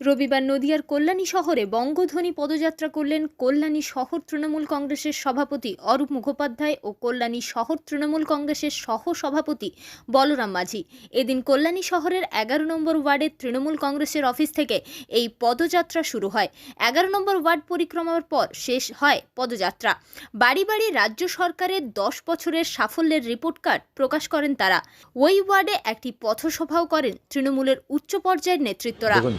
রবিবার নদিয়ার কল্যাণী শহরে বঙ্গধ্বনি পদযাত্রা করলেন কল্যাণী শহর তৃণমূল কংগ্রেসের সভাপতি অরূপ মুখোপাধ্যায় ও কল্যাণী শহর তৃণমূল কংগ্রেসের সহ সভাপতি বলরাম মাঝি। এদিন কল্যাণী শহরের এগারো নম্বর ওয়ার্ডের তৃণমূল কংগ্রেসের অফিস থেকে এই পদযাত্রা শুরু হয়। এগারো নম্বর ওয়ার্ড পরিক্রমার পর শেষ হয় পদযাত্রা। বাড়ি বাড়ি রাজ্য সরকারের দশ বছরের সাফল্যের রিপোর্ট কার্ড প্রকাশ করেন তারা। ওই ওয়ার্ডে একটি পথসভাও করেন তৃণমূলের উচ্চ পর্যায়ের নেতৃত্বরা। দেখুন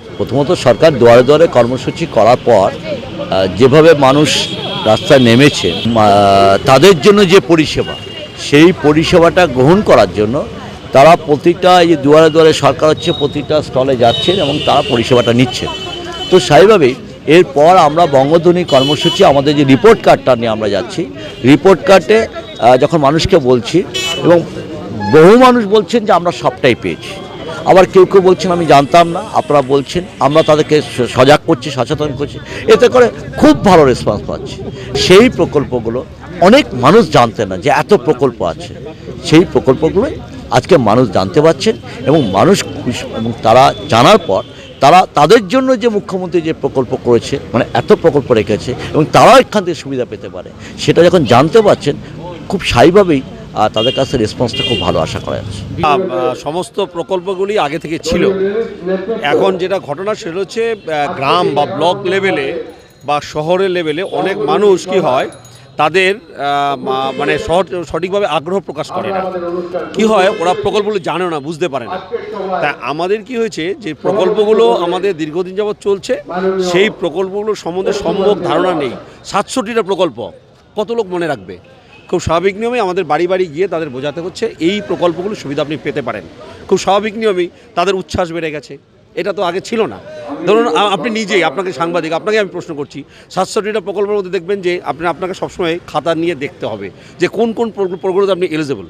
প্রথমত সরকার দুয়ারে দুয়ারে কর্মসূচি করার পর যেভাবে মানুষ রাস্তায় নেমেছে তাদের জন্য যে পরিষেবা, সেই পরিষেবাটা গ্রহণ করার জন্য তারা প্রতিটা এই দুয়ারে দুয়ারে সরকার হচ্ছে প্রতিটা স্টলে যাচ্ছেন এবং তারা পরিষেবাটা নিচ্ছেন। তো স্বাভাবিকভাবেই এরপর আমরা বঙ্গধ্বনি কর্মসূচি, আমাদের যে রিপোর্ট কার্ডটা নিয়ে আমরা যাচ্ছি রিপোর্ট কার্ডে যখন মানুষকে বলছি এবং বহু মানুষ বলছেন যে আমরা সবটাই পেয়েছি। আবার কেউ কেউ বলছেন, আমি জানতাম না। আপনারা বলছেন, আমরা তাদেরকে সজাগ করছি, সচেতন করছি। এতে করে খুব ভালো রেসপন্স পাচ্ছি। সেই প্রকল্পগুলো অনেক মানুষ জানতে না যে এত প্রকল্প আছে। সেই প্রকল্পগুলো আজকে মানুষ জানতে পারছেন এবং মানুষ এবং তারা জানার পর তারা তাদের জন্য যে মুখ্যমন্ত্রী যে প্রকল্প করেছে মানে এত প্রকল্প রেখেছে এবং তারাও এখান থেকে সুবিধা পেতে পারে, সেটা যখন জানতে পারছেন, খুব স্বাভাবিকভাবেই তাদের কাছে রেসপন্সটা খুব ভালো আশা করা যাচ্ছে। সমস্ত প্রকল্পগুলি আগে থেকে ছিল। এখন যেটা ঘটনা সেটা হচ্ছে গ্রাম বা ব্লক লেভেলে বা শহরের লেভেলে অনেক মানুষ কি হয়, তাদের মানে সঠিকভাবে আগ্রহ প্রকাশ করে না। কি হয়, ওরা প্রকল্পগুলো জানে না, বুঝতে পারে না। তা আমাদের কি হয়েছে, যে প্রকল্পগুলো আমাদের দীর্ঘদিন যাবৎ চলছে, সেই প্রকল্পগুলো সম্বন্ধে সম্যক ধারণা নেই। সাতষট্টিটা প্রকল্প, কত লোক মনে রাখবে? খুব স্বাভাবিক নিয়মে আমাদের বাড়ি বাড়ি গিয়ে তাদের বোঝাতে হচ্ছে, এই প্রকল্পগুলো সুবিধা আপনি পেতে পারেন। খুব স্বাভাবিক নিয়মেই তাদের উচ্ছ্বাস বেড়ে গেছে। এটা তো আগে ছিল না। ধরুন আপনি নিজেই, আপনাকে সাংবাদিক, আপনাকে আমি প্রশ্ন করছি, সাতষট্টিটা প্রকল্পের মধ্যে দেখবেন যে আপনি, আপনাকে সবসময় খাতা নিয়ে দেখতে হবে যে কোন কোন প্রকল্পগুলোতে আপনি এলিজেবল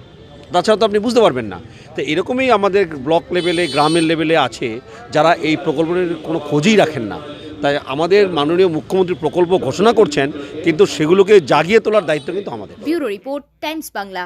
তাছাড়া তো আপনি বুঝতে পারবেন না। তো এরকমই আমাদের ব্লক লেভেলে গ্রামের লেভেলে আছে, যারা এই প্রকল্পের কোনো খোঁজই রাখেন না। তাই আমাদের মাননীয় মুখ্যমন্ত্রী প্রকল্প ঘোষণা করছেন, কিন্তু সেগুলোকে জাগিয়ে তোলার দায়িত্ব কিন্তু আমাদের। Bureau report, Times Bangla.